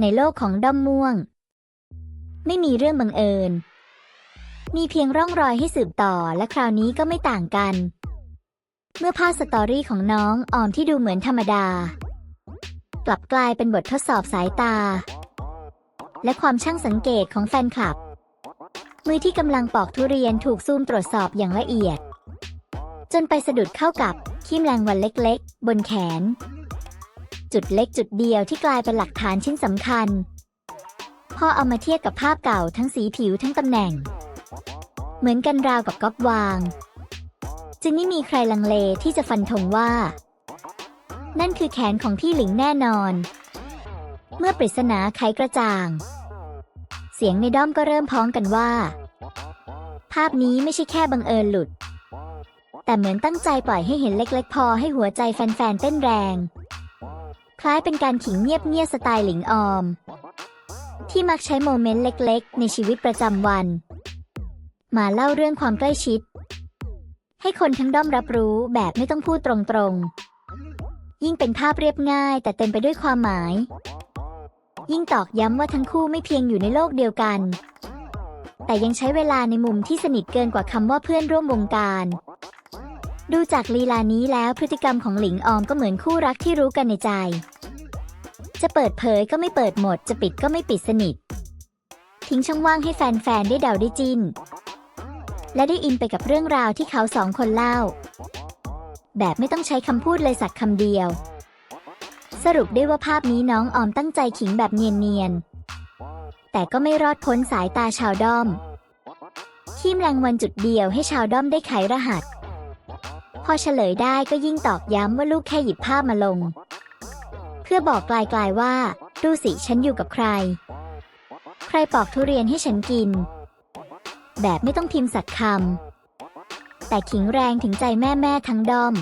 ในโลกของด้อมม่วง ไม่มีเรื่องบังเอิญ มีเพียงร่องรอยให้สืบต่อและคราวนี้ก็ไม่ต่างกัน เมื่อภาพสตอรี่ของน้องออมที่ดูเหมือนธรรมดา กลับกลายเป็นบททดสอบสายตา และความช่างสังเกตของแฟนคลับ มือที่กำลังปอกทุเรียนถูกซูมตรวจสอบอย่างละเอียด จนไปสะดุดเข้ากับขี้แมลงวันเล็กๆ บนแขน จุดเล็กจุดเดียวที่กลายเป็นหลักฐานชิ้นสำคัญ พอเอามาเทียบกับภาพเก่าทั้งสีผิวทั้งตำแหน่ง เหมือนกันราวกับก๊อปวาง จึงไม่มีใครลังเลที่จะฟันธงว่า นั่นคือแขนของพี่หลิงแน่นอน เมื่อปริศนาไขกระจ่าง เสียงในด้อมก็เริ่มพ้องกันว่า ภาพนี้ไม่ใช่แค่บังเอิญหลุดแต่เหมือนตั้งใจปล่อยให้เห็นเล็ก ๆ พอให้หัวใจแฟน ๆ เต้นแรง คล้ายเป็นการขิงเงียบๆสไตล์หลิงออม ที่มักใช้โมเมนต์เล็กๆ ในชีวิตประจำวัน มาเล่าเรื่องความใกล้ชิด ให้คนทั้งด้อมรับรู้แบบไม่ต้องพูดตรงๆ ยิ่งเป็นภาพเรียบง่ายแต่เต็มไปด้วยความหมาย ยิ่งตอกย้ำว่าทั้งคู่ไม่เพียงอยู่ในโลกเดียวกัน แต่ยังใช้เวลาในมุมที่สนิทเกินกว่าคำว่าเพื่อนร่วมวงการ ดูจากลีลานี้แล้วพฤติกรรมของหลิงออมก็เหมือนคู่รักที่รู้กันในใจ จะเปิดเผยก็ไม่เปิดหมด จะปิดก็ไม่ปิดสนิท ทิ้งช่องว่างให้แฟนๆ ได้เดาได้จิน และได้อินไปกับเรื่องราวที่เขาสองคนเล่า แบบไม่ต้องใช้คำพูดเลยสักคำเดียว สรุปได้ว่าภาพนี้น้องออมตั้งใจขิงแบบเนียนๆ แต่ก็ไม่รอดพ้นสายตาชาวด้อมที่แมลงวันจุดเดียวให้ชาวด้อมได้ไขรหัส อเฉลยได้ก็ยิ่งตอกย้ำว่าลูกแค่หยิบภาพมาลง เพื่อบอกกลายๆว่า ดูสิฉันอยู่กับใคร ใครปอกทุเรียนให้ฉันกิน แบบไม่ต้องพิมพ์สักคำแต่ขิงแรงถึงใจแม่แม่ทั้งดอม